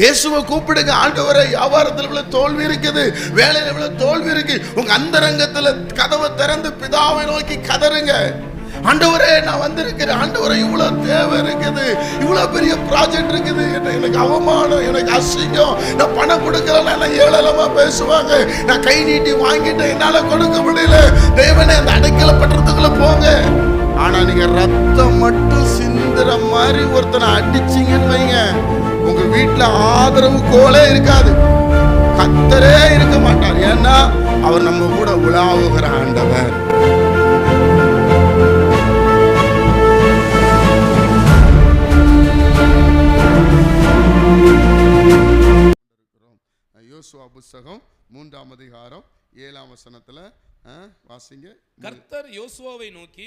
இயேசுவை கூப்பிடுங்க. ஆண்டவரை வியாபாரத்தில் இவ்வளோ தோல்வி இருக்குது. வேலையில் இவ்வளோ தோல்வி இருக்கு. உங்க அந்தரங்கத்தில் கதவை திறந்து பிதாவை நோக்கி கதறுங்க. ஆண்டவரே நான் வந்திருக்கிறேன். ஆண்டவரே இவ்வளோ தேவை இருக்குது. இவ்வளோ பெரிய ப்ராஜெக்ட் இருக்குது. எனக்கு அவமானம் எனக்கு அசிங்கம். நான் பணம் கொடுக்கலன்னா நான் ஏழலமா பேசுவாங்க. நான் கை நீட்டி வாங்கிட்டேன் என்னால கொடுக்க முடியல. தேவனே அந்த அடைக்கல பட்டணத்துக்குள்ள போங்க. ஆனா நீங்க ரத்தம் மட்டும் சிந்துற மாதிரி ஒருத்தனை அடிச்சிங்கன்னு வைங்க. உங்க வீட்டுல ஆதரவு கோலே இருக்காது. கத்தரே இருக்க மாட்டார். ஏன்னா அவர் நம்ம கூட உலாவுகிற ஆண்டவர். யோசுவா புஸ்தகம் மூன்றாம் அதிகாரம் ஏழாம் வசனத்துல வாசிங்க. கர்த்தர் யோசுவாவை நோக்கி.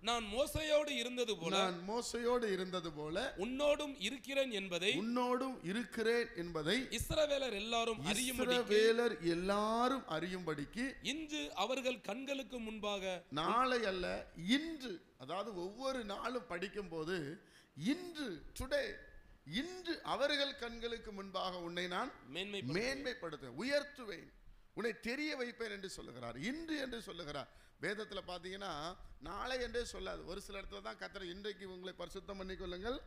நான் மோசையோடு இருந்தது போல நான் மோசையோடு இருந்தது போல உன்னோடும் இருக்கிறேன் என்பதை உன்னோடும் இருக்கிறேன் என்பதை இஸ்ரவேலர் எல்லாரும் அறியும்படி இஸ்ரவேலர் எல்லாரும் அறியும்படிக்கு இன்று அவர்கள் கண்களுக்கு முன்பாக நாளை அல்ல இன்று அதாவது ஒவ்வொரு நாளும் படிக்கும் போது இன்று டுடே இன்று அவர்கள் கண்களுக்கு முன்பாக உன்னை நான் மேன்மை மேன்மைப்படுத்துவேன் உயர்த்துவேன். உன்னை தெரிய வைப்பேன் என்று சொல்லுகிறார். இன்று என்று சொல்லுகிறார். வேதத்தில் பார்த்தீங்கன்னா நாளை என்றே சொல்லாது. ஒரு சில இடத்துல தான் கத்திர இன்றைக்கு உங்களை பரிசுத்தம் பண்ணிக்கொள்ளுங்கள்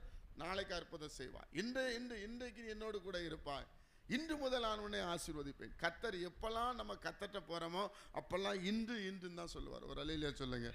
நாளைக்கு அற்புதம் செய்வார். இன்று இன்று இன்றைக்கு என்னோடு கூட இருப்பாய். இன்று முதல் நான் உன்னை ஆசீர்வதிப்பேன். கத்தர் எப்பெல்லாம் நம்ம கத்தட்ட போகிறோமோ அப்பெல்லாம் இன்று இன்றுன்னு தான் சொல்லுவார். ஒரு அலையிலே சொல்லுங்க.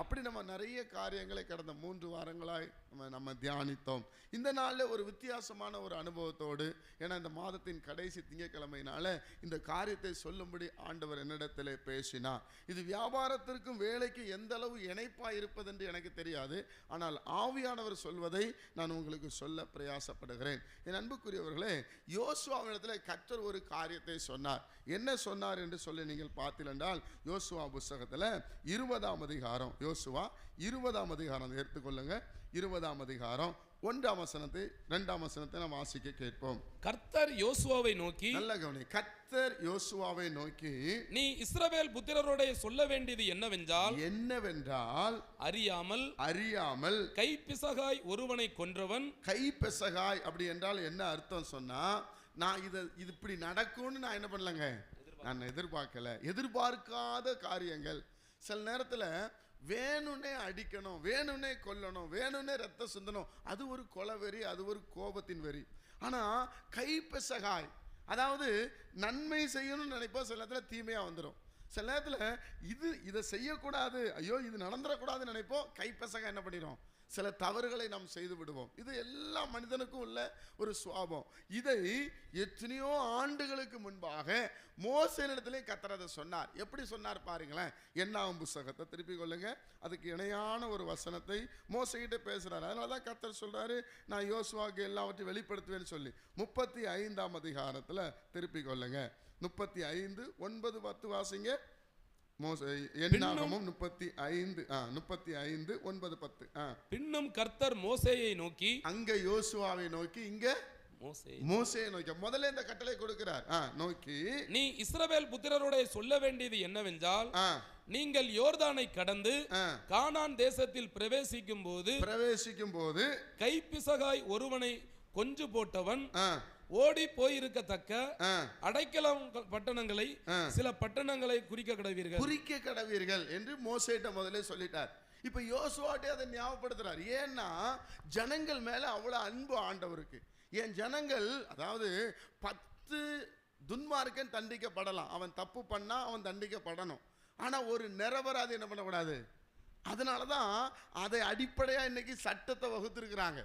அப்படி நம்ம நிறைய காரியங்களை கடந்த மூன்று வாரங்களாய் நம்ம நம்ம தியானித்தோம். இந்த நாளில் ஒரு வித்தியாசமான ஒரு அனுபவத்தோடு ஏன்னா இந்த மாதத்தின் கடைசி திங்கக்கிழமையினால இந்த காரியத்தை சொல்லும்படி ஆண்டவர் என்னிடத்தில் பேசினார். இது வியாபாரத்திற்கும் வேலைக்கும் எந்த அளவு இணைப்பாக இருப்பதென்று எனக்கு தெரியாது. ஆனால் ஆவியானவர் சொல்வதை நான் உங்களுக்கு சொல்ல பிரயாசப்படுகிறேன். என் அன்புக்குரியவர்களே யோசுவாவிடத்தில் கற்றர் ஒரு காரியத்தை சொன்னார். என்ன சொன்னார் என்று சொல்லி நீங்கள் பார்த்தீர்கள் என்றால் யோசுவா புஸ்தகத்தில் இருபதாம் அதிகாரம் யோசுவா இருபதாம் அதிகாரம் அதை எடுத்துக்கொள்ளுங்க. இருபதாம் அதிகாரம் ஒன்றாம் வசனத்தை ரெண்டாம் வசனத்தை நாம் வாசிக்க கேட்போம். கர்த்தர் யோசுவாவை நோக்கி நல்ல கவனி கத்தர் யோசுவாவை நோக்கி நீ இஸ்ரவேல் புத்திரரோட சொல்ல வேண்டியது என்னவென்றால் என்னவென்றால் அறியாமல் அறியாமல் கைப்பிசகாய் ஒருவனை கொன்றவன் கைப்பெசகாய் அப்படி என்றால் என்ன அர்த்தம் சொன்னா நான் இதை இது இப்படி நடக்கும்னு நான் என்ன பண்ணலங்க? நான் எதிர்பார்க்கல. எதிர்பார்க்காத காரியங்கள். சில நேரத்துல வேணும்னே அடிக்கணும் வேணும்னே கொல்லணும் வேணும்னே ரத்த சிந்தணும். அது ஒரு கொலவெறி அது ஒரு கோபத்தின் வெறி. ஆனால் கைப்பெசகாய் அதாவது நன்மை செய்யணும்னு நினைப்போம் சில இடத்துல தீமையாக வந்துடும் சில நேரத்தில் இது இதை செய்யக்கூடாது. ஐயோ இது நடந்துடக்கூடாதுன்னு நினைப்போம். கைப்பசங்க என்ன பண்ணிடும் சில தவறுகளை நாம் செய்து விடுவோம். இது எல்லா மனிதனுக்கும் உள்ள ஒரு சுவாபம். இதை எத்தனையோ ஆண்டுகளுக்கு முன்பாக மோசனிடத்திலே கத்துறதை சொன்னார். எப்படி சொன்னார் பாருங்களேன். என்னாகும் புஸ்தகத்தை திருப்பி கொள்ளுங்க. அதுக்கு இணையான ஒரு வசனத்தை மோசகிட்ட பேசுகிறார் அதனால தான் கத்தர் சொல்கிறாரு நான் யோசுவாக்கு எல்லாவற்றையும் வெளிப்படுத்துவேன்னு சொல்லி. முப்பத்தி ஐந்தாம் அதிகாரத்தில் திருப்பி கொள்ளுங்க. முப்பத்தி ஐந்து ஒன்பது பத்து வாசிங்க. மோச எண்ணாகமும் முப்பத்தி ஐந்து முப்பத்தி ஐந்து ஒன்பது பத்து பின்னும் கர்த்தர் மோசேயை நோக்கி அங்க யோசுவாவை நோக்கி இங்க மோசே. நோக்கி. முதல்ல இந்த கட்டளை கொடுக்கிறார். நோக்கி நீ இஸ்ரவேல் புத்திரரோட சொல்ல வேண்டியது என்னவென்றால் நீங்கள் யோர்தானை கடந்து கானான் தேசத்தில் பிரவேசிக்கும் போது பிரவேசிக்கும் போது கைப்பிசகாய் ஒருவனை கொன்று போட்டவன் ஓடி போயிருக்கத்தக்க அடைக்கலம் பட்டணங்களை. சில பட்டணங்களை குறிக்க கடவீர்கள். குறிக்க கடவீர்கள் என்று மோசேட்ட முதல்ல சொல்லிட்டார். இப்ப யோசுவாட்டே அதை ஞாபகப்படுத்துறார். ஏன்னா ஜனங்கள் மேல அவ்வளவு அன்பு ஆண்டவருக்கு. என் ஜனங்கள் அதாவது பத்து துன்மார்க்கன் தண்டிக்கப்படலாம். அவன் தப்பு பண்ணா அவன் தண்டிக்கப்படணும். ஆனா ஒரு நிரபராதி என்ன பண்ணக்கூடாது? அதனால தான் அதை அடிப்படையா இன்னைக்கு சட்டத்தை வகுத்திருக்கிறாங்க.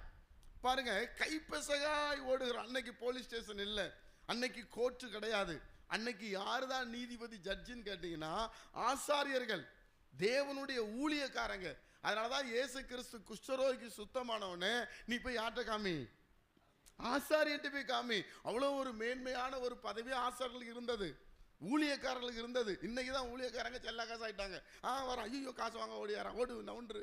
பாருங்க கைப்பசகாய் ஓடுகிற அன்னைக்கு போலீஸ் ஸ்டேஷன் இல்லை. அன்னைக்கு கோர்ட்டு கிடையாது. அன்னைக்கு யார் தான் நீதிபதி ஜட்ஜின்னு கேட்டிங்கன்னா ஆசாரியர்கள் தேவனுடைய ஊழியக்காரங்க. அதனால தான் இயேசு கிறிஸ்து குஷ்டரோகிக்கு சுத்தமானவனே நீ போய் யார்கிட்ட காமி? ஆசாரியர்கிட்ட போய் காமி. அவ்வளோ ஒரு மேன்மையான ஒரு பதவி ஆசாரியர்களுக்கு இருந்தது. ஊழியக்காரர்களுக்கு இருந்தது. இன்னைக்கு தான் ஊழியக்காரங்க செல்லா காசு ஆகிட்டாங்க ஆ வர ஐயோ காசு வாங்க ஓடியாரா? ஓடு நவுன்று.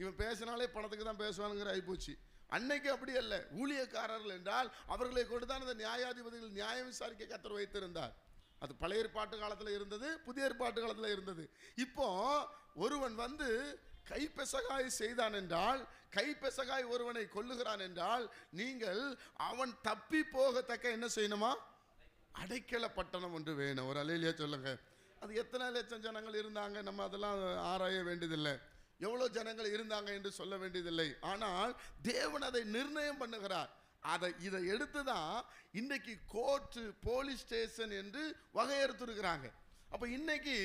இவன் பேசினாலே பணத்துக்கு தான் பேசுவானுங்கிற ஆயிப்போச்சு. அன்னைக்கு அப்படி அல்ல. ஊழியக்காரர்கள் என்றால் அவர்களை கொண்டு தான் அந்த நியாயாதிபதிகள் நியாயம் விசாரிக்க கத்தர் வைத்திருந்தார். அது பழைய ஏற்பாட்டு காலத்தில் இருந்தது புதிய ஏற்பாட்டு காலத்தில் இருந்தது. இப்போ ஒருவன் வந்து கைப்பெசகாய் செய்தான் என்றால் கைப்பெசகாய் ஒருவனை கொல்லுகிறான் என்றால் நீங்கள் அவன் தப்பி போகத்தக்க என்ன செய்யணுமா? அடைக்கல பட்டணம் ஒன்று வேணும். ஒரு அலையிலேயே சொல்லுங்க. அது எத்தனை லட்சம் ஜனங்கள் இருந்தாங்க? நம்ம அதெல்லாம் ஆராய வேண்டியதில்லை. எவ்வளோ ஜனங்கள் இருந்தாங்க என்று சொல்ல வேண்டியதில்லை. ஆனால் தேவன் அதை நிர்ணயம் பண்ணுகிறார். அதை இதை எடுத்து தான் இன்றைக்கி கோர்ட்டு போலீஸ் ஸ்டேஷன் என்று வகையறுத்துருக்கிறாங்க. அப்போ இன்றைக்கி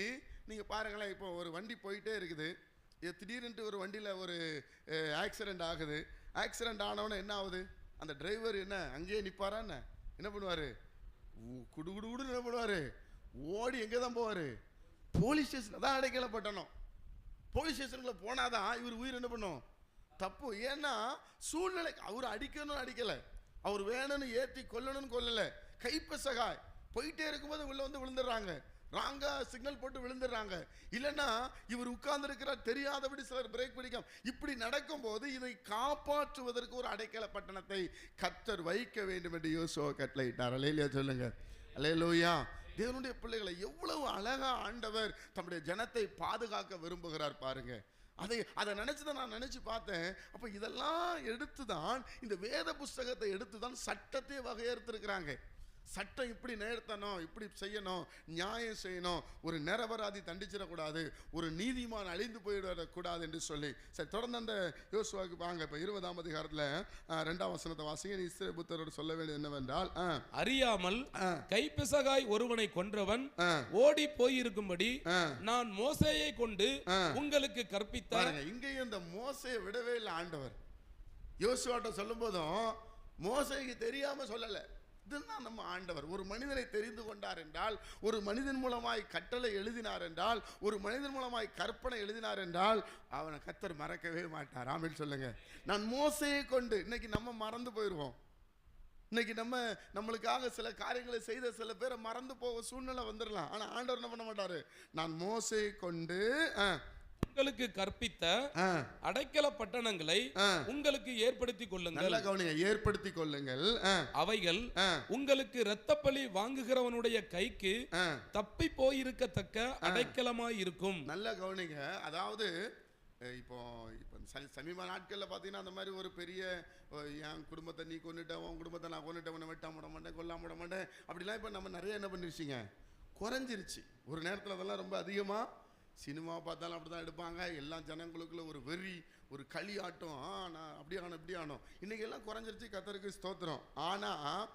நீங்கள் பாருங்களேன் இப்போ ஒரு வண்டி போயிட்டே இருக்குது. திடீர்னுட்டு ஒரு வண்டியில் ஒரு ஆக்சிடெண்ட் ஆகுது. ஆக்சிடெண்ட் ஆனவொன்னே என்ன ஆகுது? அந்த டிரைவர் என்ன அங்கேயே நிற்பாரா என்ன? என்ன பண்ணுவார்? குடு குடு குடுன்னு என்ன பண்ணுவார்? ஓடி எங்கே தான் போவார்? போலீஸ் ஸ்டேஷன் தான் அடைக்கல பட்டணும் போலீஸ் ஸ்டேஷனுக்குள்ள போனாதான் இவர் உயிர் என்ன பண்ணும்? தப்பு. ஏன்னா சூழ்நிலை அவர் அடிக்கணும்னு அடிக்கலை. அவர் வேணும்னு ஏற்றி கொல்லணும்னு கொல்லலை. கைப்பசகாய். போயிட்டே இருக்கும்போது உள்ளே வந்து விழுந்துடுறாங்க. ராங்காக சிக்னல் போட்டு விழுந்துடுறாங்க. இல்லைன்னா இவர் உட்கார்ந்துருக்கிறார் தெரியாதபடி சிலர் பிரேக் பிடிக்கும். இப்படி நடக்கும்போது இதை காப்பாற்றுவதற்கு ஒரு அடைக்கல பட்டணத்தை கத்தர் வைக்க வேண்டும் என்று யோசுவா கட்டளையிட்டார். அலையிலையா சொல்லுங்கள் அலையலூயா தேவனுடைய பிள்ளைகளை எவ்வளவு அழகா ஆண்டவர் தம்முடைய ஜனத்தை பாதுகாக்க விரும்புகிறார் பாருங்க. அதை அதை நினச்சி தான் நான் நினைச்சு பார்த்தேன். அப்போ இதெல்லாம் எடுத்து தான் இந்த வேத புஸ்தகத்தை எடுத்து தான் சட்டத்தை வகையறுத்திருக்கிறாங்க. சட்டம் இப்படி நேர்த்தணும் இப்படி செய்யணும் நியாயம் செய்யணும் ஒரு நிரபராதி தண்டிச்சிடக்கூடாது ஒரு நீதிமான் அழிந்து போயிடக்கூடாது என்று சொல்லி. சரி தொடர்ந்து அந்த யோசுவாக்கு வாங்க இப்போ இருபதாம் அதிகாரத்தில் ரெண்டாம் வசனத்தை வாசிங்க. நீ இஸ்ரேல் புத்தரோடு சொல்ல வேண்டியது என்னவென்றால் அறியாமல் கைப்பிசகாய் ஒருவனை கொன்றவன் ஓடி போயிருக்கும்படி. நான் மோசேயை கொண்டு. உங்களுக்கு கற்பித்த பாருங்க இங்கேயும் இந்த மோசையை விடவே இல்லை ஆண்டவர். யோசுவாட்ட சொல்லும் போதும் மோசைக்கு தெரியாம சொல்லல. இதுதான் நம்ம ஆண்டவர் ஒரு மனிதனை தெரிந்து கொண்டார் என்றால் ஒரு மனிதன் மூலமாய் கட்டளை எழுதினார் என்றால் ஒரு மனிதன் மூலமாய் கற்பனை எழுதினார் என்றால் அவனை கத்தர் மறக்கவே மாட்டார். ஆமில் சொல்லுங்க. நான் மோசையை கொண்டு இன்னைக்கு நம்ம மறந்து போயிடுவோம் இன்னைக்கு நம்ம நம்மளுக்காக சில காரியங்களை செய்த சில பேரை மறந்து போக சூழ்நிலை வந்துடலாம். ஆனால் ஆண்டவர் என்ன பண்ண மாட்டார்? நான் மோசையை கொண்டு ஆ, உங்களுக்கு கற்பித்த அடைக்கல பட்டணங்களை. உங்களுக்கு ஏற்படுத்திக் கொள்ளுங்கள். நல்லா கவனிங்க ஏற்படுத்தி கொள்ளுங்கள். அவைகள் உங்களுக்கு இரத்தப்பழி வாங்குகிறவனுடைய கைக்கு. தப்பி போயிருக்கத்தக்க அடைக்கலமாய் இருக்கும். நல்லா கவனிங்க அதாவது இப்போ இப்போ சமீப நாட்களில் பார்த்தீங்கன்னா அந்த மாதிரி ஒரு பெரிய என் குடும்பத்தை நீ கொண்டுட்டேன் உன் குடும்பத்தை நான் கொண்டுட்டேன் உன்னை வெட்டாம விட மாட்டேன் கொல்லாம விட மாட்டேன். அப்படிலாம் இப்போ நம்ம நிறைய என்ன பண்ணிருச்சிங்க? குறைஞ்சிருச்சு. ஒரு நேரத்தில் அதெல்லாம் ரொம்ப அதிகமாக சினிமா பார்த்தாலும் அப்படி தான் எடுப்பாங்க. எல்லா ஜனங்களுக்குள்ள ஒரு வெறி ஒரு களி ஆட்டம் ஆ நான் அப்படி ஆனோம் இப்படி ஆனோம். இன்னைக்கு எல்லாம் குறைஞ்சிருச்சு கத்தருக்கு ஸ்தோத்திரம். ஆனால்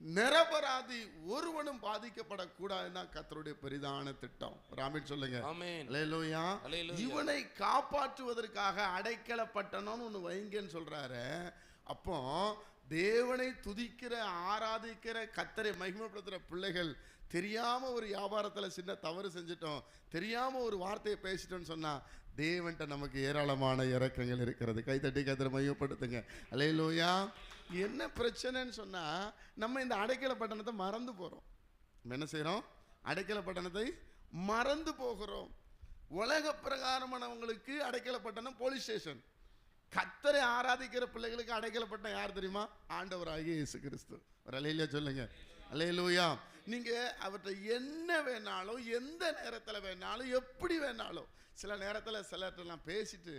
நிரபராதி ஒருவனும் பாதிக்கப்படக்கூடாதுன்னா கத்தருடைய பெரிதான திட்டம். ராமின் சொல்லுங்க. இவனை காப்பாற்றுவதற்காக அடைக்கலப்பட்டணும்னு ஒன்று வைங்கன்னு சொல்றாரு. அப்போ தேவனை துதிக்கிற ஆராதிக்கிற கத்தரை மகிமைப்படுத்துகிற பிள்ளைகள் தெரியாமல் ஒரு வியாபாரத்தில் சின்ன தவறு செஞ்சிட்டோம் தெரியாமல் ஒரு வார்த்தையை பேசிட்டோம்னு சொன்னால் தேவன்ட்ட நமக்கு ஏராளமான இறக்கங்கள் இருக்கிறது. கைத்தட்டி கத்தரை மையப்படுத்துங்க. அல்லேலூயா என்ன பிரச்சனைன்னு சொன்னால் நம்ம இந்த அடைக்கல பட்டணத்தை மறந்து போகிறோம் நம்ம என்ன செய்கிறோம் அடைக்கல பட்டணத்தை மறந்து போகிறோம். உலக பிரகாரமானவங்களுக்கு அடைக்கல பட்டணம் போலீஸ் ஸ்டேஷன் கத்தரை ஆராதிக்கிற பிள்ளைகளுக்கு அடைக்கல பட்டணம் யார் தெரியுமா? ஆண்டவராகிய இயேசு கிறிஸ்து. ஒரு அலையில சொல்லுங்க. அலையிலூயா நீங்கள் அவர்கிட்ட என்ன வேணாலும் எந்த நேரத்தில் வேணாலும் எப்படி வேணாலும் சில நேரத்தில் சிலர்கிட்டலாம் பேசிட்டு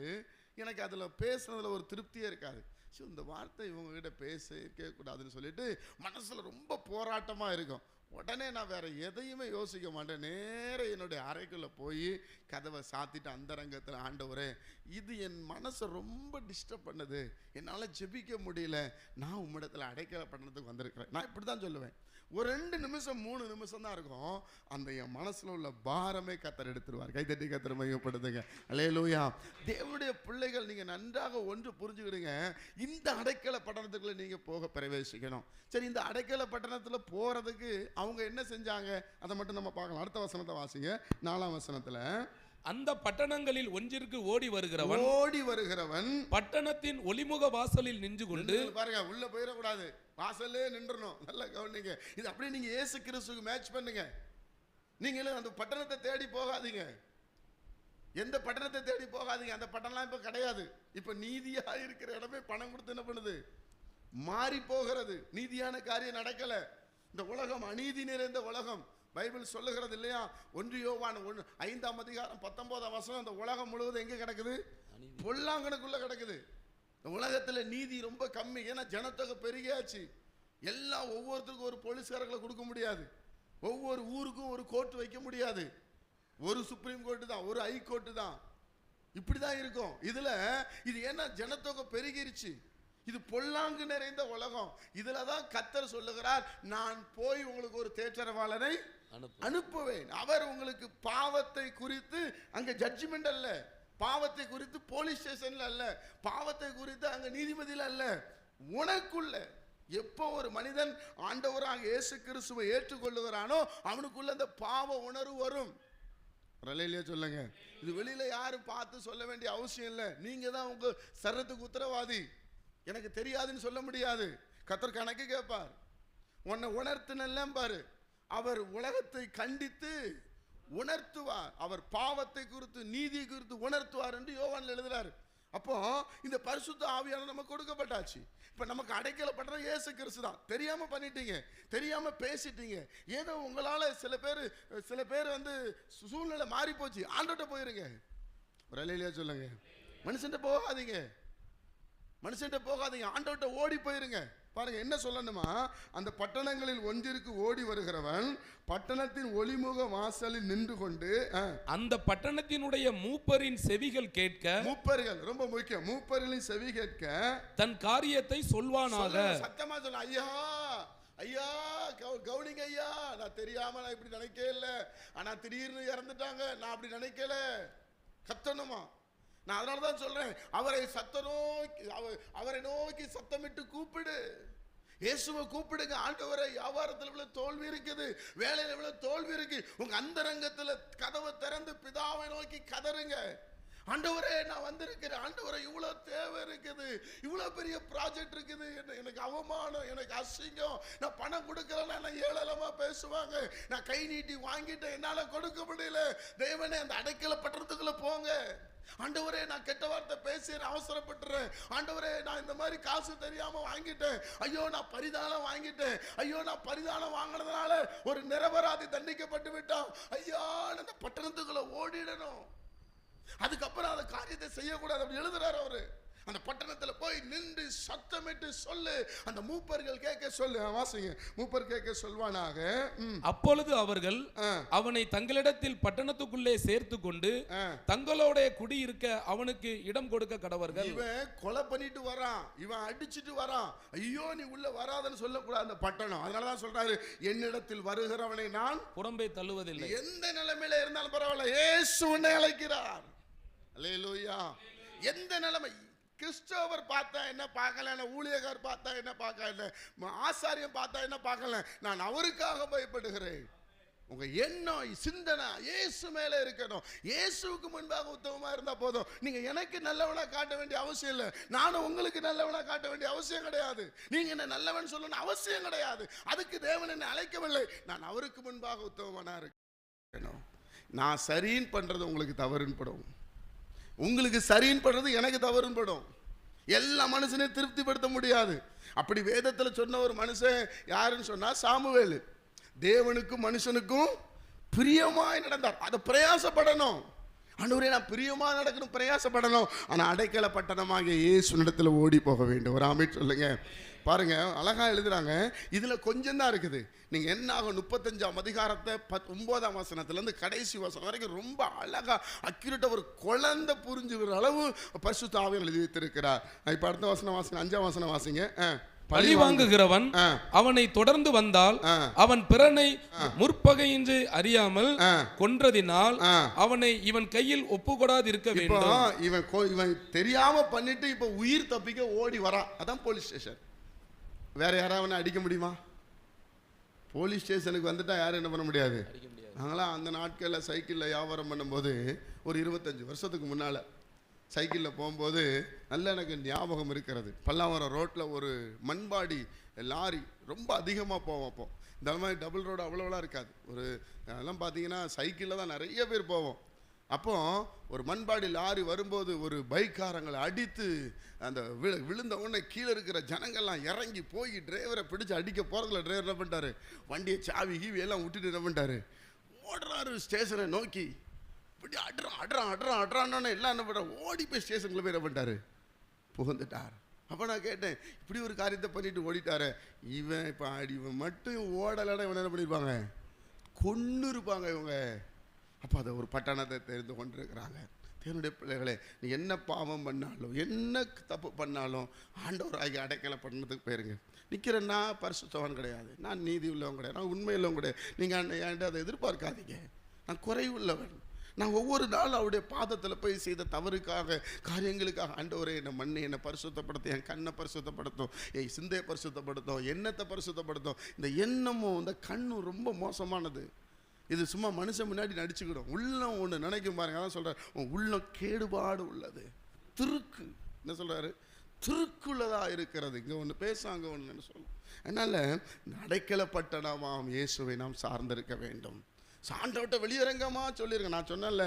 எனக்கு அதில் பேசுனதில் ஒரு திருப்தியே இருக்காது. ஸோ இந்த வார்த்தை இவங்ககிட்ட பேச கேட்கக்கூடாதுன்னு சொல்லிட்டு மனசில் ரொம்ப போராட்டமாக இருக்கும். உடனே நான் வேறு எதையுமே யோசிக்க மாட்டேன். நேரம் என்னுடைய அறைக்குள்ளே போய் கதவை சாத்திட்டு அந்தரங்கத்தில் ஆண்டவரே இது என் மனசை ரொம்ப டிஸ்டர்ப் பண்ணுது. என்னால் ஜெபிக்க முடியல. நான் உம்மிடத்தில் அடைக்கல பண்ணதுக்கு வந்திருக்கிறேன். நான் இப்படி தான் சொல்லுவேன். ஒரு ரெண்டு நிமிஷம் மூணு நிமிஷம் தான் இருக்கும். அந்த என் மனசில் உள்ள பாரமே கத்தர் எடுத்துருவார். கைத்தட்டி கத்தர் மையப்படுத்துங்க அலையலூயா தேவனுடைய பிள்ளைகள் நீங்கள் நன்றாக ஒன்று புரிஞ்சுக்கிடுங்க. இந்த அடைக்கல பட்டணத்துக்குள்ளே நீங்கள் போக பிரவேசிக்கணும். சரி இந்த அடைக்கல பட்டணத்தில் போகிறதுக்கு அவங்க என்ன செஞ்சாங்க? அதை மட்டும் நம்ம பார்க்கலாம். அடுத்த வசனத்தை வாசிங்க. நாலாம் வசனத்தில் அந்த பட்டணங்களில் ஒன்றிற்கு ஓடி வருகிறவன் ஓடி வருகிறவன் பட்டணத்தின் ஒளிமுக வாசலில் நின்று கொண்டு பாருங்க உள்ள போயிடக்கூடாது. வாசல்லே நின்றணும் நல்லா கவனிங்க. இது அப்படியே நீங்க இயேசு கிறிஸ்துக்கு மேட்ச் பண்ணுங்க. நீங்களும் அந்த பட்டணத்தை தேடி போகாதீங்க. எந்த பட்டணத்தை தேடி போகாதீங்க? அந்த பட்டணம்லாம் இப்ப கிடையாது. இப்ப நீதியா இருக்கிற இடமே பணம் கொடுத்து என்ன பண்ணுது? மாறி போகிறது. நீதியான காரியம் நடக்கல. இந்த உலகம் அநீதி நிறைந்த உலகம். பைபிள் சொல்லுகிறது இல்லையா? ஒன்று யோவான் ஒன்று ஐந்தாம் அதிகாரம் பத்தொன்பதாம் வருஷம் இந்த உலகம் முழுவதும் எங்கே கிடக்குது? பொல்லாங்கனுக்குள்ளே கிடக்குது. இந்த உலகத்தில் நீதி ரொம்ப கம்மி. ஏன்னா ஜனத்தொகை பெருகியாச்சு. எல்லாம் ஒவ்வொருத்தருக்கும் ஒரு போலீஸ்காரர்களை கொடுக்க முடியாது. ஒவ்வொரு ஊருக்கும் ஒரு கோர்ட் வைக்க முடியாது. ஒரு சுப்ரீம் கோர்ட்டு தான் ஒரு ஹை கோர்ட்டு தான். இப்படி தான் இருக்கும். இதில் இது ஏன்னா ஜனத்தொகை பெருகிருச்சு. இது பொல்லாங்கு நிறைந்த உலகம். இதில் தான் கத்தர் சொல்லுகிறார் நான் போய் உங்களுக்கு ஒரு தேற்றரவாளனை அனுப்புவேன். அவர் உங்களுக்கு பாவத்தை குறித்து அங்க ஜட்ஜ்மெண்ட் அல்ல. பாவத்தை குறித்து போலீஸ் ஸ்டேஷன்ல அல்ல. பாவத்தை குறித்து அங்க நீதிபதியில் அல்ல. உனக்குள்ள எப்போ ஒரு மனிதன் ஆண்டவராக இயேசு கிறிஸ்துவை ஏற்றுக்கொள்ளுகிறானோ அவனுக்குள்ள அந்த பாவ உணர்வு வரும். ரலையிலே சொல்லுங்க. இது வெளியில யாரும் பார்த்து சொல்ல வேண்டிய அவசியம் இல்லை. நீங்க தான் உங்க சரத்துக்கு உத்தரவாதி. எனக்கு தெரியாதுன்னு சொல்ல முடியாது. கத்தர் கணக்கு கேட்பார் உன்னை உணர்த்தினெல்லாம் பாரு. அவர் உலகத்தை கண்டித்து உணர்த்துவார். அவர் பாவத்தை குறித்து நீதி குறித்து உணர்த்துவார் என்று யோவான் எழுதுறாரு. அப்போ இந்த பரிசுத்த ஆவியான நமக்கு கொடுக்கப்பட்டாச்சு. இப்போ நமக்கு அடைக்கலப்படுற இயேசு கிறிஸ்து தான். தெரியாமல் பண்ணிட்டீங்க. தெரியாமல் பேசிட்டீங்க. ஏதோ உங்களால் சில பேர் சில பேர் வந்து சூழ்நிலை மாறி போச்சு. ஆண்டோட்ட போயிருங்க. ஒரு அலையிலேயே சொல்லுங்க. மனுஷன்ட்ட போகாதீங்க. மனுஷன்ட்ட போகாதீங்க. ஆண்டோட்ட ஓடி போயிருங்க. பாருங்க என்ன சொல்லணுமா? அந்த பட்டணங்களில் ஒன்றிற்கு ஓடி வருகிறவன் பட்டணத்தின் ஒளிமுக வாசலில் நின்று கொண்டு அந்த பட்டணத்தினுடைய மூப்பரின் செவிகள் கேட்க மூப்பர்கள் ரொம்ப முக்கியம். மூப்பர்களின் செவி கேட்க தன் காரியத்தை சொல்வானாக. சத்தமா சொல்ல ஐயா ஐயா கவு- கவுனிங்க ஐயா நான் தெரியாம நான் இப்படி நினைக்கவே இல்லை. ஆனா திடீர்னு இறந்துட்டாங்க. நான் அப்படி நினைக்கல. கத்தணுமா? நான் அதனால தான் சொல்கிறேன் அவரை சத்த நோக்கி அவ- அவரை நோக்கி சத்தமிட்டு கூப்பிடு. இயேசுவை கூப்பிடுங்க ஆண்டவரை வியாபாரத்தில் இவ்வளோ தோல்வி இருக்குது வேலையில் இவ்வளோ தோல்வி இருக்கு. உங்கள் அந்தரங்கத்தில் கதவை திறந்து பிதாவை நோக்கி கதறுங்க. ஆண்டவரே நான் வந்திருக்கிறேன். ஆண்டவரை இவ்வளோ தேவை இருக்குது. இவ்வளோ பெரிய ப்ராஜெக்ட் இருக்குது. எனக்கு அவமானம் எனக்கு அசிங்கம். நான் பணம் கொடுக்கலன்னா நான் ஏளனமா பேசுவாங்க? நான் கை நீட்டி வாங்கிட்டேன். என்னால் கொடுக்க முடியல. தேவனே அந்த அடைக்கல பட்டுறதுக்குள்ளே போங்க. ஆண்டவரே நான் கெட்ட வார்த்தை பேசி அவசரப்பட்டுறேன். ஆண்டவரே நான் இந்த மாதிரி காசு தெரியாம வாங்கிட்டேன். ஐயோ நான் பரிதானம் வாங்கிட்டேன். ஐயோ நான் பரிதானம் வாங்கினதுனால ஒரு நிரபராதி தண்டிக்கப்பட்டு விட்டான். ஐயா அந்த பட்டணத்துக்குள்ள ஓடிடணும். அதுக்கப்புறம் அந்த காரியத்தை செய்யக்கூடாது. அப்படி எழுதுறாரு அவரு. அந்த பட்டணத்துல போய் நின்று சத்தமிட்டு சொல்லு. அந்த மூப்பர்கள் கேட்க சொல்லு. வாசிங்க. மூப்பர் கேட்க சொல்வானாக? அப்பொழுது அவர்கள் அவனை தங்களிடத்தில் பட்டணத்துக்குள்ளே சேர்த்து கொண்டு. தங்களோட குடியிருக்க அவனுக்கு இடம் கொடுக்க கடவர்கள். இவன் கொலை பண்ணிட்டு வரான். இவன் அடிச்சிட்டு வரான். ஐயோ நீ உள்ள வராதன்னு சொல்லக்கூடாது அந்த பட்டணம். அதனாலதான் சொல்றாரு என்னிடத்தில் வருகிறவனை நான் புறம்பே தள்ளுவதில்லை. எந்த நிலைமையில இருந்தாலும் பரவாயில்ல. உன்னை அழைக்கிறார். அல்லேலூயா. எந்த நிலைமை? கிறிஸ்தவர் பார்த்தா என்ன பார்க்கல ஊழியக்கார் பார்த்தா என்ன பார்க்கல ஆசாரியம் பார்த்தா என்ன பார்க்கல நான் அவருக்காக பயப்படுகிறேன். உங்கள் எண்ணம் சிந்தனை இயேசு மேலே இருக்கணும். இயேசுவுக்கு முன்பாக உத்தமமாக இருந்தால் போதும். நீங்கள் எனக்கு நல்லவனாக காட்ட வேண்டிய அவசியம் இல்லை. நானும் உங்களுக்கு நல்லவனாக காட்ட வேண்டிய அவசியம் கிடையாது. நீங்கள் என்ன நல்லவன் சொல்லணும் அவசியம் கிடையாது. அதுக்கு தேவன் என்னை அழைக்கவில்லை. நான் அவருக்கு முன்பாக உத்தமமானா இருக்கணும். நான் சரின்னு பண்ணுறது உங்களுக்கு தவறுன்னு படும். உங்களுக்கு சரின்னு படுறது எனக்கு தவறுன்னு படும். எல்லா மனுஷனையும் திருப்திப்படுத்த முடியாது. அப்படி வேதத்தில் சொன்ன ஒரு மனுஷன் யாருன்னு சொன்னால் சாமுவேலு. தேவனுக்கும் மனுஷனுக்கும் பிரியமாய் நடந்தார். அதை பிரயாசப்படணும். அன்றுவரே நான் பிரியமாக நடக்கணும் பிரயாசப்படணும். ஆனால் அடைக்கல பட்டணமாக இயேசுனிடத்துல ஓடி போக வேண்டும். ஒரு அமைச்சு சொல்லுங்க. பாருங்கள் அழகாக எழுதுகிறாங்க இதில் கொஞ்சம் தான் இருக்குது. நீங்கள் என்ன ஆகும்? முப்பத்தஞ்சாம் அதிகாரத்தை பத் ஒம்போதாம் வசனத்துலேருந்து கடைசி வசனம் வரைக்கும் ரொம்ப அழகாக அக்யூரேட்டாக ஒரு குழந்தை புரிஞ்சுக்கிற அளவு பரிசுத்த ஆவியன் எழுதி வைத்திருக்கிறார். இப்போ அடுத்த வசனம் வாசிங்க. அஞ்சாம் வசனம் வாசிங்க. ஆ. பழி வாங்குகிறவன். அவனை தொடர்ந்து வந்தால். அவன் பிறனை முற்பகையின்றி அறியாமல். கொன்றதினால். அவனை இவன் கையில் ஒப்புக்கொடாது இருக்க வேண்டும் இவன் இவன் தெரியாம பண்ணிட்டு இப்போ உயிர் தப்பிக்க ஓடி வரான் அதான் போலீஸ் ஸ்டேஷன் வேற யாராவது அவனை அடிக்க முடியுமா போலீஸ் ஸ்டேஷனுக்கு வந்துட்டா யாரும் என்ன பண்ண முடியாது நாங்களாம் அந்த நாட்களில் சைக்கிளில் வியாபாரம் பண்ணும்போது ஒரு இருபத்தஞ்சு வருஷத்துக்கு முன்னால் சைக்கிளில் போகும்போது நல்ல எனக்கு ஞாபகம் இருக்கிறது. பல்லாவரம் ரோட்டில் ஒரு மண்பாடி லாரி ரொம்ப அதிகமாக போவோம் அப்போ. இந்த மாதிரி டபுள் ரோடு அவ்வளோலாம் இருக்காது. ஒரு அதெல்லாம் பார்த்தீங்கன்னா சைக்கிளில் தான் நிறைய பேர் போவோம். அப்போ ஒரு மண்பாடி லாரி வரும்போது ஒரு பைக்காரங்களை அடித்து அந்த விழு விழுந்த உடனே கீழே இருக்கிற ஜனங்கள்லாம் இறங்கி போய் டிரைவரை பிடிச்சு அடிக்க போகிறதுல டிரைவர் என்ன பண்ணிட்டாரு? வண்டியை சாவி கீவி எல்லாம் விட்டுட்டு என்ன பண்ணிட்டாரு? ஓடுறாரு ஸ்டேஷனை நோக்கி. இப்படி அட்றான் அட்றான் அட்றான் அட்றான்னு எல்லாம் என்ன பண்ணுறான் ஓடி போய் ஸ்டேஷனுக்குள்ள போய் என்ன பண்ணிட்டாரு புகுந்துட்டார். அப்போ நான் கேட்டேன் இப்படி ஒரு காரியத்தை பண்ணிட்டு ஓடிட்டாரு. இவன் இப்போ அடி இவன் மட்டும் ஓடலைன்னா இவன் என்ன பண்ணியிருப்பாங்க கொன்று இருப்பாங்க இவங்க. அப்போ அதை ஒரு பட்டணத்தை தெரிந்து கொண்டிருக்கிறாங்க. தேவனுடைய பிள்ளைகளே நீ என்ன பாவம் பண்ணாலும் என்ன தப்பு பண்ணாலும் ஆண்டவர் ஆகி அடைக்கலை பண்ணதுக்கு போயிருங்க. நிற்கிறேன்னா பரிசுத்தவன் கிடையாது. நான் நீதி உள்ளவன் கிடையாது. நான் உண்மை உள்ளவன் கிடையாது நீங்கள் என்கிட்ட அதை எதிர்பார்க்காதீங்க. நான் குறைவுள்ளவன். நான் ஒவ்வொரு நாளும் அவருடைய பாதத்தில் போய் செய்த தவறுக்காக காரியங்களுக்காக ஆண்டவரே என்னை மண்ணை என்னை பரிசுத்தப்படுத்தும் என் கண்ணை பரிசுத்தப்படுத்தும் என் சிந்தையை பரிசுத்தப்படுத்தும் எண்ணத்தை பரிசுத்தப்படுத்தும். இந்த எண்ணமும் இந்த கண்ணும் ரொம்ப மோசமானது. இது சும்மா மனுஷன் முன்னாடி நடிச்சுக்கிடும். உள்ளம் ஒன்று நினைக்கும் பாருங்க அதான் சொல்கிறார் உன் உள்ளம் கேடுபாடு உள்ளது. திருக்கு. என்ன சொல்கிறாரு திருக்குள்ளதாக இருக்கிறது. இங்கே ஒன்று பேசும் அங்கே ஒன்று சொல்லும். அதனால் அடைக்கலப்பட்டனமாம் இயேசுவை நாம் சார்ந்திருக்க வேண்டும். சாண்டவட்ட வெளியரங்கமாக சொல்லியிருக்கேன் நான் சொன்னேன்ல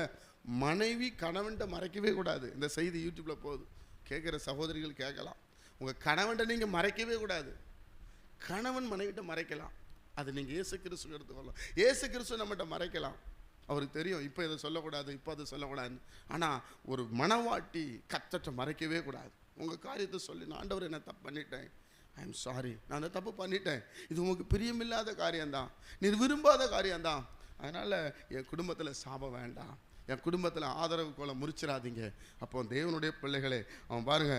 மனைவி கணவன்ட்ட மறைக்கவே கூடாது. இந்த செய்தி யூடியூப்பில் போகுது. கேட்குற சகோதரிகள் கேட்கலாம் உங்கள் கணவன்ட்ட நீங்கள் மறைக்கவே கூடாது. கணவன் மனைவிட்ட மறைக்கலாம். அது நீங்கள் ஏசு கிறிஸ்து எடுத்துக்கொள்ளலாம். இயேசு கிறிஸ்து நம்மகிட்ட மறைக்கலாம். அவருக்கு தெரியும் இப்போ இதை சொல்லக்கூடாது இப்போ அதை சொல்லக்கூடாதுன்னு. ஆனால் ஒரு மனவாட்டி கத்தட்ட மறைக்கவே கூடாது. உங்கள் காரியத்தை சொல்லி நான் ஆண்டவர் என்ன தப்பு பண்ணிட்டேன்? ஐ எம் சாரி நான் அந்த தப்பு பண்ணிட்டேன். இது உங்களுக்கு பிரியமில்லாத காரியம்தான். நீ விரும்பாத காரியம்தான். அதனால் என் குடும்பத்தில் சாபம் வேண்டாம். என் குடும்பத்தில் ஆதரவு கோல முறிச்சிடாதீங்க. அப்போ தேவனுடைய பிள்ளைகளே அவன் பாருங்க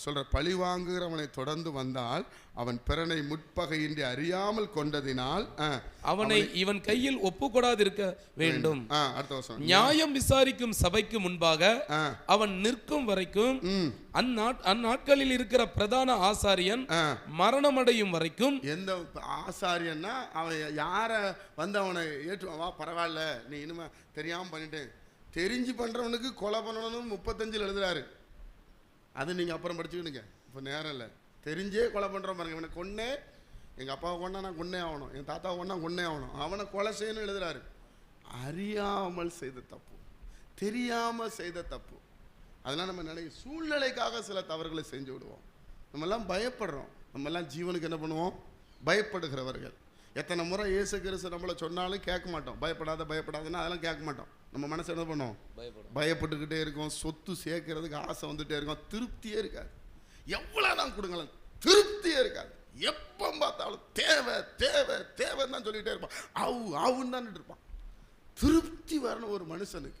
சொல்ற பழி வாங்குகிறவனை தொடர்ந்து வந்தால் அவன் பிறனை முற்பகையின்றி அறியாமல் கொண்டதினால் அவனை இவன் கையில் ஒப்புக்கொடாதிருக்க வேண்டும். அஹ், அடுத்த வருஷம் நியாயம் விசாரிக்கும் சபைக்கு முன்பாக அவன் நிற்கும் வரைக்கும் அந்நாட்களில் இருக்கிற பிரதான ஆசாரியன். மரணமடையும் வரைக்கும் எந்த ஆசாரியன்னா அவன் யாரை வந்து அவனை ஏற்றுவான்? வா பரவாயில்ல நீ இனிமே தெரியாமல் பண்ணிட்டேன். தெரிஞ்சு பண்ணுறவனுக்கு கொலை பண்ணணும்னு முப்பத்தஞ்சில் எழுதுறாரு. அது நீங்கள் அப்புறம் படிச்சுக்கிடுங்க இப்போ நேரம் இல்லை. தெரிஞ்சே கொலை பண்ணுற பாருங்க. இவனை கொன்னே எங்கள் அப்பாவை கொண்டா நான் கொன்னே ஆகணும். என் தாத்தாவை கொண்டா கொன்னே ஆகணும். அவனை கொலை செய்யணும்னு எழுதுறாரு. அறியாமல் செய்த தப்பு. தெரியாமல் செய்த தப்பு. அதெல்லாம் நம்ம நினை சூழ்நிலைக்காக சில தவறுகளை செஞ்சு விடுவோம். நம்மெல்லாம் பயப்படுறோம். நம்மெல்லாம் ஜீவனுக்கு என்ன பண்ணுவோம்? பயப்படுகிறவர்கள். எத்தனை முறை இயேசு கிறிஸ்து நம்மளை சொன்னாலும் கேட்க மாட்டோம். பயப்படாத பயப்படாதுன்னா அதெல்லாம் கேட்க மாட்டோம். நம்ம மனசு என்ன பண்ணுவோம் பயப்பட்டுக்கிட்டே இருக்கோம். சொத்து சேர்க்கறதுக்கு ஆசை வந்துட்டே இருக்கும். திருப்தியே இருக்காது. எவ்வளோ தான் கொடுங்களேன். திருப்தியே இருக்காது. எப்போ பார்த்தாலும் தேவை தேவை தேவைன்னு தான் சொல்லிகிட்டே இருப்பான். அவு அவுன்னு தான் இருப்பான். திருப்தி வரணும் ஒரு மனுஷனுக்கு.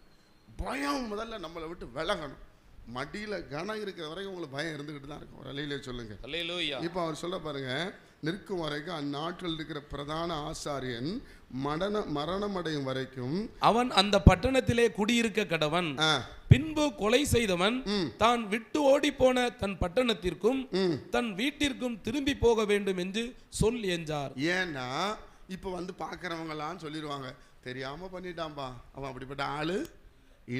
பயம் முதல்ல நம்மளை விட்டு விலகணும். மடியில் கனம் இருக்கிற வரைக்கும் உங்களுக்கு பயம் இருந்துக்கிட்டு தான் இருக்கும். அலையிலே சொல்லுங்க. இப்போ அவர் சொல்ல பாருங்க நிற்கும் வரைக்கும் அந்நாட்டில் இருக்கிற பிரதான ஆசாரியன் மரண மரணமடையும் வரைக்கும் அவன் அந்த பட்டணத்திலே குடியிருக்க கடவன். பின்பு கொலை செய்தவன். தான் விட்டு ஓடி போன தன் பட்டணத்திற்கும். தன் வீட்டிற்கும் திரும்பி போக வேண்டும் என்று சொல் என்றார். ஏன்னா இப்போ வந்து பார்க்குறவங்களாம் சொல்லிடுவாங்க. தெரியாமல் பண்ணிட்டான்பா. அவன் அப்படிப்பட்ட ஆளு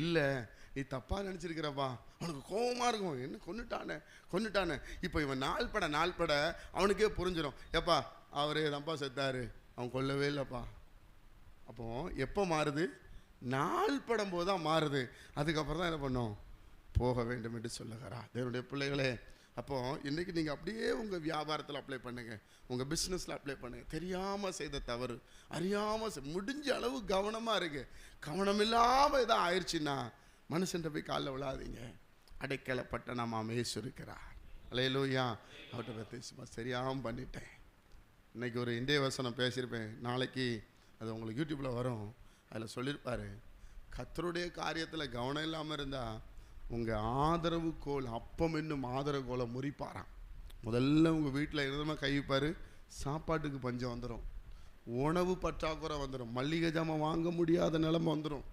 இல்லை. நீ தப்பாக நினச்சிருக்கிறப்பா. அவனுக்கு கோபமாக இருக்கும். என்ன கொண்டுட்டானே கொண்டுட்டானே இப்போ இவன் நாள் பட நாள் பட அவனுக்கே புரிஞ்சிடும் ஏப்பா அவரே தான்ப்பா செத்தாரு. அவன் கொல்லவே இல்லைப்பா. அப்போ எப்போ மாறுது? நாள் படம் போது தான் மாறுது. அதுக்கப்புறம் தான் என்ன பண்ணோம்? போக வேண்டும் என்று சொல்லுகிறா தேவனுடைய பிள்ளைகளே அப்போ இன்றைக்கி நீங்கள் அப்படியே உங்கள் வியாபாரத்தில் அப்ளை பண்ணுங்கள் உங்கள் பிஸ்னஸில் அப்ளை பண்ணுங்கள் தெரியாமல் செய்த தவறு அறியாமல் முடிஞ்ச அளவு கவனமாக இருக்குது கவனம் இல்லாமல் எதாவது ஆயிடுச்சுன்னா மனுஷன்ட்ட போய் காலில் விழாதீங்க. அடைக்கலப்பட்ட நம்ம அமேசு இருக்கிறார். அலையலூயா அவர்கிட்ட பற்றி சும்மா சரியாகவும் பண்ணிட்டேன். இன்னைக்கு ஒரு இந்திய வசனம் பேசியிருப்பேன். நாளைக்கு அது உங்களுக்கு யூடியூப்பில் வரும். அதில் சொல்லியிருப்பார் கத்தருடைய காரியத்தில் கவனம் இல்லாமல் இருந்தால் உங்கள் ஆதரவு கோல் அப்பம் என்னும் ஆதரவு கோலை முறிப்பாராம். முதல்ல உங்கள் வீட்டில் இருந்தமாக கைவிப்பார் சாப்பாட்டுக்கு பஞ்சம் வந்துடும் உணவு பற்றாக்குறை வந்துடும் மல்லிகை ஜாமான் வாங்க முடியாத நிலம வந்துடும்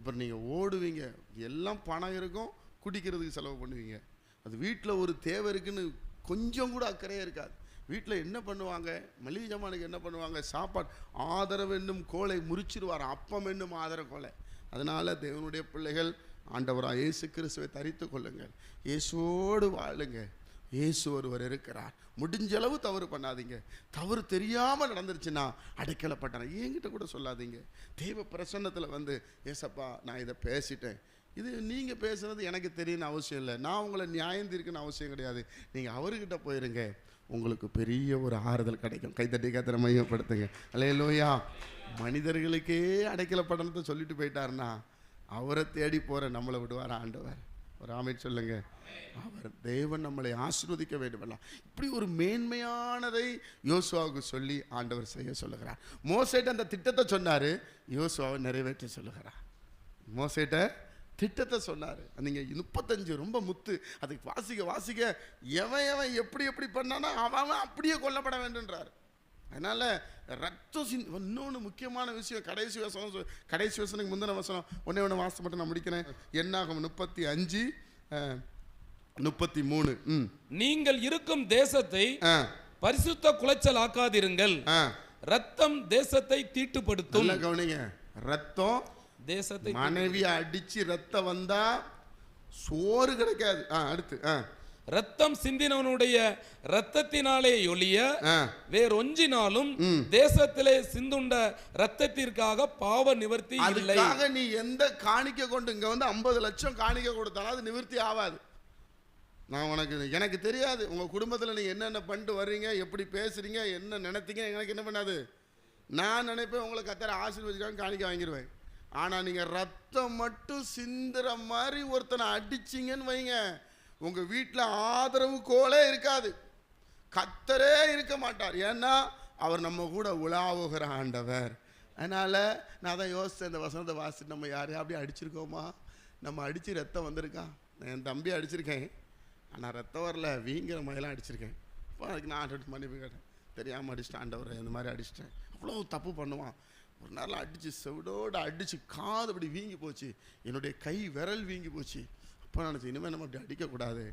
அப்புறம் நீங்கள் ஓடுவீங்க. எல்லாம் பணம் இருக்கும் குடிக்கிறதுக்கு செலவு பண்ணுவீங்க. அது வீட்டில் ஒரு தேவை இருக்குன்னு கொஞ்சம் கூட அக்கறையே இருக்காது. வீட்டில் என்ன பண்ணுவாங்க? மளிகை ஜமானுக்கு என்ன பண்ணுவாங்க? சாப்பாடு. ஆதரவு என்னும் கோலை முறிச்சிடுவார் அப்பம் என்னும் ஆதரவு கோலை. அதனால் தேவனுடைய பிள்ளைகள் ஆண்டவராக இயேசு கிறிஸ்துவை தரித்து கொள்ளுங்கள். இயேசுவோடு வாழுங்கள். இயேசு ஒருவர் இருக்கிறார். முடிஞ்ச அளவு தவறு பண்ணாதீங்க. தவறு தெரியாமல் நடந்துருச்சுன்னா அடைக்கலப்பட்டன. என்கிட்ட கூட சொல்லாதீங்க. தெய்வ பிரசன்னத்தில் வந்து ஏசப்பா நான் இதை பேசிட்டேன். இது நீங்கள் பேசுகிறது எனக்கு தெரியணும் அவசியம் இல்லை. நான் உங்களை நியாயம் தீர்க்கணும்னு அவசியம் கிடையாது. நீங்கள் அவர்கிட்ட போயிருங்க. உங்களுக்கு பெரிய ஒரு ஆறுதல் கிடைக்கும். கைத்தட்டி கத்திர மையப்படுத்துங்க. அல்லையா மனிதர்களுக்கே அடைக்கலப்படனத்தை சொல்லிட்டு போயிட்டாருன்னா அவரை தேடி போகிற நம்மளை விடுவார் ஆண்டவர்? ஒரு ஆமைட் சொல்லுங்க. அவர் தேவன் நம்மளை ஆசிர்வதிக்க வேண்டுமல்லாம் இப்படி ஒரு மேன்மையானதை யோசுவாவுக்கு சொல்லி ஆண்டவர் செய்ய சொல்லுகிறார். மோசேட்ட அந்த திட்டத்தை சொன்னார். யோசுவாவை நிறைவேற்ற சொல்லுகிறார். மோசேட்ட திட்டத்தை சொன்னார். நீங்கள் முப்பத்தஞ்சு ரொம்ப முத்து. அதுக்கு வாசிக்க வாசிக்க எவன் எவன் எப்படி எப்படி பண்ணானோ அவன் அவன் அப்படியே கொல்லப்பட வேண்டுன்றார் அதனால் ரத்தம் சிந் இன்னொன்று முக்கியமான விஷயம் கடைசி வசனம் கடைசி வசனுக்கு முந்தின வசனம் ஒன்றே ஒன்று வாசம் மட்டும் நான் முடிக்கிறேன். என்னாகும்? முப்பத்தி அஞ்சு முப்பத்தி மூணு நீங்கள் இருக்கும் தேசத்தை பரிசுத்த குலைச்சல் ஆக்காதிருங்கள் ரத்தம் தேசத்தை தீட்டுப்படுத்தும். கவனிங்க. ரத்தம் தேசத்தை மனைவியை அடிச்சு ரத்தம் வந்தா சோறு கிடைக்காது. அடுத்து ஆ ரத்தம் சிந்தினவனுடைய ரத்தத்தினாலே ஒழிய வேறொஞ்சினாலும் தேசத்திலே சிந்துண்ட ரத்தத்திற்காக பாவ நிவர்த்தி இல்லை. நீ எந்த காணிக்கை கொண்டு இங்க வந்து ஐம்பது லட்சம் காணிக்கை கொடுத்தாலும் அது நிவர்த்தி ஆகாது. நான் உனக்கு எனக்கு தெரியாது. உங்க குடும்பத்தில் நீங்க என்னென்ன பண்ணிட்டு வர்றீங்க எப்படி பேசுறீங்க என்ன நினைத்தீங்க எனக்கு என்ன பண்ணாது? நான் நினைப்பேன் உங்களை கத்தர ஆசீர்வதிக்காக காணிக்கை வாங்கிடுவேன் ஆனா நீங்க ரத்தம் மட்டும் சிந்துற மாதிரி ஒருத்தனை அடிச்சீங்கன்னு வைங்க. உங்கள் வீட்டில் ஆதரவு கோலே இருக்காது. கத்தரே இருக்க மாட்டார். ஏன்னா அவர் நம்ம கூட உலாவுகிற ஆண்டவர். அதனால் நான் தான் யோசித்தேன் இந்த வசனத்தை வாசிட்டு நம்ம யாரையும் அப்படியே அடிச்சிருக்கோமா? நம்ம அடித்து ரத்தம் வந்திருக்கான் என் தம்பி அடிச்சிருக்கேன். ஆனால் ரத்தம் வரல வீங்கிற மாதிரிலாம் அடிச்சிருக்கேன். இப்போ அதுக்கு நான் ஆண்டு மன்னிப்பு கேட்டேன். தெரியாமல் அடிச்சிட்டேன் ஆண்டவர் இந்த மாதிரி அடிச்சிட்டேன். அவ்வளோ தப்பு பண்ணுவான். ஒரு நாள் அடித்து செவிடோடு அடித்து காது அப்படி வீங்கி போச்சு. என்னுடைய கை விரல் வீங்கி போச்சு. அப்போ நினச்சி இனிமேல் நம்ம அப்படி அடிக்கக்கூடாது.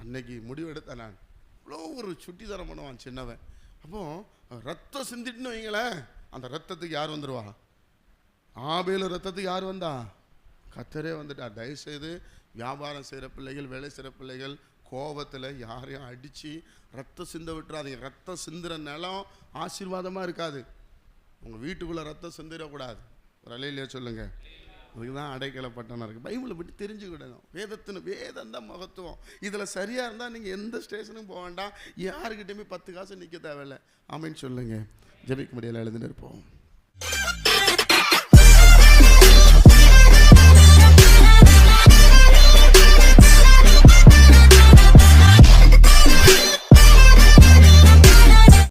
அன்னைக்கு முடிவு எடுத்தேன் நான் இவ்வளோ ஒரு சுட்டித்தனம் பண்ணுவான் சின்னவன். அப்போது ரத்தம் சிந்திட்டுன்னு வைங்களேன் அந்த ரத்தத்துக்கு யார் வந்துடுவா ஆபேல ரத்தத்துக்கு யார் வந்தா? கத்தரே வந்துட்டா. தயவுசெய்து வியாபாரம் செய்கிற பிள்ளைகள் வேலை செய்கிற பிள்ளைகள் கோபத்தில் யாரையும் அடித்து ரத்தம் சிந்த விட்டுறாதீங்க. ரத்தம் சிந்துற நிலம் ஆசீர்வாதமாக இருக்காது. உங்கள் வீட்டுக்குள்ளே ரத்தம் சிந்திடக்கூடாது ஒரு அலையிலேயே சொல்லுங்கள் அதுக்கு தான் அடைக்கலப்பட்டனம் இருக்குது பைபிளை விட்டு தெரிஞ்சுக்கிடணும். வேதத்தின் வேதம் தான் மகத்துவம். இதில் சரியாக இருந்தால் நீங்கள் எந்த ஸ்டேஷனுக்கும் போக வேண்டாம். யாருக்கிட்டையுமே பத்து காசு நிற்க தேவையில்லை. ஆமைன்னு சொல்லுங்கள் ஜெபிக்க முடியல எழுதுன்னு இருப்போம்.